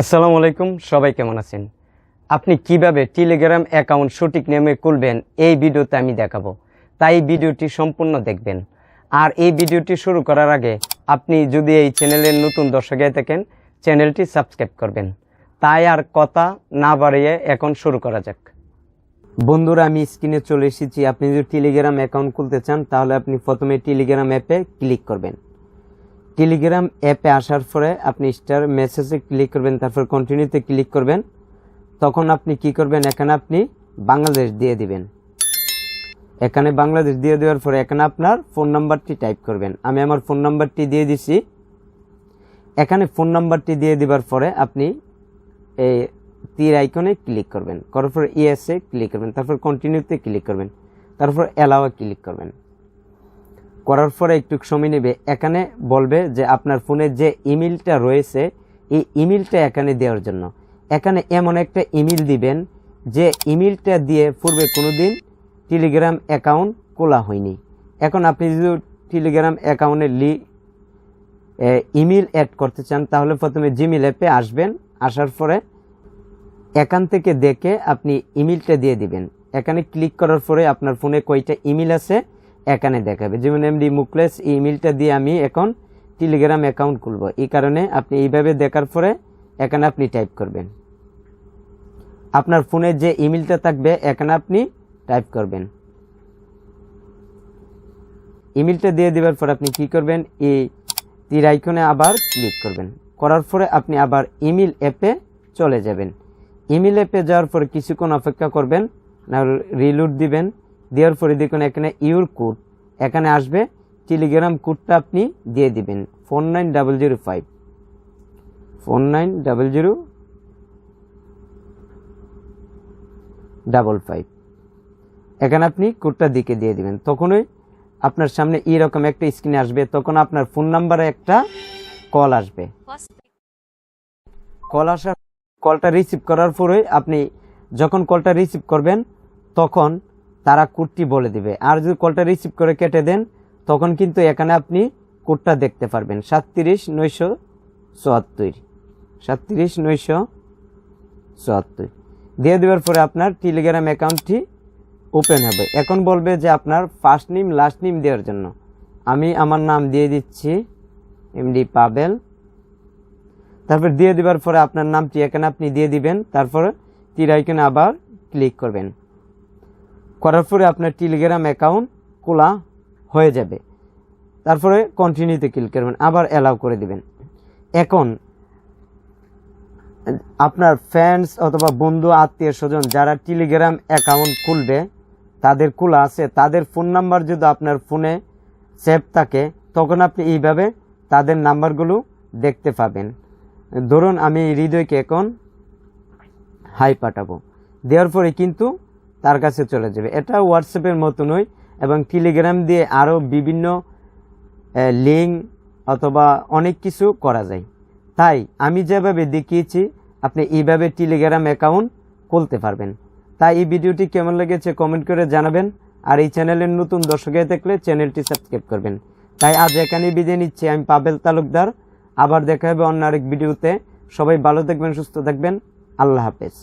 আসসালামু আলাইকুম, সবাই কেমন আছেন? আপনি কীভাবে টেলিগ্রাম অ্যাকাউন্ট সঠিক নিয়মে খুলবেন এই ভিডিওতে আমি দেখাবো। তাই ভিডিওটি সম্পূর্ণ দেখবেন। আর এই ভিডিওটি শুরু করার আগে আপনি যদি এই চ্যানেলের নতুন দর্শক হয়ে থাকেন, চ্যানেলটি সাবস্ক্রাইব করবেন। তাই আর কথা না বাড়িয়ে এখন শুরু করা যাক। বন্ধুরা, আমি স্ক্রিনে চলে এসেছি। আপনি যদি টেলিগ্রাম অ্যাকাউন্ট খুলতে চান, তাহলে আপনি প্রথমে টেলিগ্রাম অ্যাপে ক্লিক করবেন। টেলিগ্রাম অ্যাপে আসার পরে আপনি স্টার মেসেজে ক্লিক করবেন, তারপর কন্টিনিউতে ক্লিক করবেন। তখন আপনি কি করবেন? এখানে আপনি বাংলাদেশ দিয়ে দিবেন। এখানে বাংলাদেশ দিয়ে দেওয়ার পরে এখানে আপনার ফোন নাম্বারটি টাইপ করবেন। আমি আমার ফোন নাম্বারটি দিয়ে দিছি। এখানে ফোন নাম্বারটি দিয়ে দেওয়ার পরে আপনি এই তীর আইকনে ক্লিক করবেন। করার পর ইএসএ ক্লিক করবেন, তারপর কন্টিনিউতে ক্লিক করবেন, তারপর অ্যালাওয়ে ক্লিক করবেন। করার পরে একটু সময় নেবে। এখানে বলবে যে আপনার ফোনে যে ইমেলটা রয়েছে, এই ইমেলটা এখানে দেওয়ার জন্য। এখানে এমন একটা ইমেল দিবেন যে ইমেলটা দিয়ে পূর্বে কোনোদিন টেলিগ্রাম অ্যাকাউন্ট খোলা হয়নি। এখন আপনি যদি টেলিগ্রাম অ্যাকাউন্টে লি ইমেল অ্যাড করতে চান, তাহলে প্রথমে জিমেল অ্যাপে আসবেন। আসার পরে এখান থেকে দেখে আপনি ইমেলটা দিয়ে দিবেন। এখানে ক্লিক করার পরে আপনার ফোনে কয়টা ইমেল আছে এখানে দেখাবে। যেমন এমডি মুকলেস ইমেলটা দিয়ে আমি এখন টেলিগ্রাম অ্যাকাউন্ট খুলব। এই কারণে আপনি এইভাবে দেখার পরে এখানে আপনি টাইপ করবেন। আপনার ফোনে যে ইমেলটা থাকবে, এখানে আপনি টাইপ করবেন। ইমেলটা দিয়ে দেওয়ার পর আপনি কি করবেন? এই তীর আইকনে আবার ক্লিক করবেন। করার পরে আপনি আবার ইমেল অ্যাপে চলে যাবেন। ইমেল অ্যাপে যাওয়ার পর কিছুক্ষণ অপেক্ষা করবেন, না রিলুট দিবেন। দেওয়ার পরে দেখুন এখানে ইউর কোড। এখানে আসবে, টেলিগ্রাম কোডটা আপনি দিয়ে দিবেন four nine double zero five four nine double zero double five এখানে আপনি কোডটা দিকে দিয়ে দিবেন। তখনই আপনার সামনে এইরকম একটা স্ক্রিনে আসবে, তখন আপনার ফোন নাম্বারে একটা কল আসবে। কল আসার কলটা রিসিভ করার পরে আপনি যখন কলটা রিসিভ করবেন, তখন তারা কোডটি বলে দিবে। আর যদি কলটা রিসিভ করে কেটে দেন, তখন কিন্তু এখানে আপনি কোডটা দেখতে পারবেন। সাতত্রিশ নয়শো চুয়াত্তর। সাতত্রিশ নয়শো চুয়াত্তর। দিয়ে দেওয়ার পরে আপনার টেলিগ্রাম অ্যাকাউন্টটি ওপেন হবে। এখন বলবে যে আপনার ফার্স্ট নেম লাস্ট নেম দেওয়ার জন্য। আমি আমার নাম দিয়ে দিচ্ছি এমডি পাবেল তারপর দিয়ে দেওয়ার পরে আপনার নামটি এখানে আপনি দিয়ে দিবেন। তারপরে তীর আইকনে আবার ক্লিক করবেন। করার পরে আপনার টেলিগ্রাম অ্যাকাউন্ট খোলা হয়ে যাবে। তারপরে কন্টিনিউতে ক্লিক করবেন, আবার অ্যালাউ করে দিবেন। এখন, আপনার ফ্রেন্ডস অথবা বন্ধু, আত্মীয় স্বজন যারা টেলিগ্রাম অ্যাকাউন্ট খুলবে, তাদের খোলা আছে। তাদের ফোন নাম্বার যদি আপনার ফোনে সেভ থাকে, তখন আপনি এইভাবে তাদের নাম্বারগুলো দেখতে পাবেন। ধরুন, আমি হৃদয়কে এখন হাই পাঠাবো। দেওয়ার পরে কিন্তু তার কাছে চলে যাবে। এটা হোয়াটসঅ্যাপের মতনই এবং টেলিগ্রাম দিয়ে আরও বিভিন্ন লিঙ্ক অথবা অনেক কিছু করা যায়। তাই আমি যেভাবে দেখিয়েছি, আপনি এইভাবে টেলিগ্রাম অ্যাকাউন্ট খুলতে পারবেন। তাই এই ভিডিওটি কেমন লেগেছে কমেন্ট করে জানাবেন, আর এই চ্যানেলের নতুন দর্শক হয়ে থাকলে চ্যানেলটি সাবস্ক্রাইব করবেন। তাই আজ এখানেই বিদায় নিচ্ছি, আমি পাবেল তালুকদার। আবার দেখা হবে অন্য আরেক ভিডিওতে। সবাই ভালো থাকবেন, সুস্থ থাকবেন। আল্লাহ হাফেজ।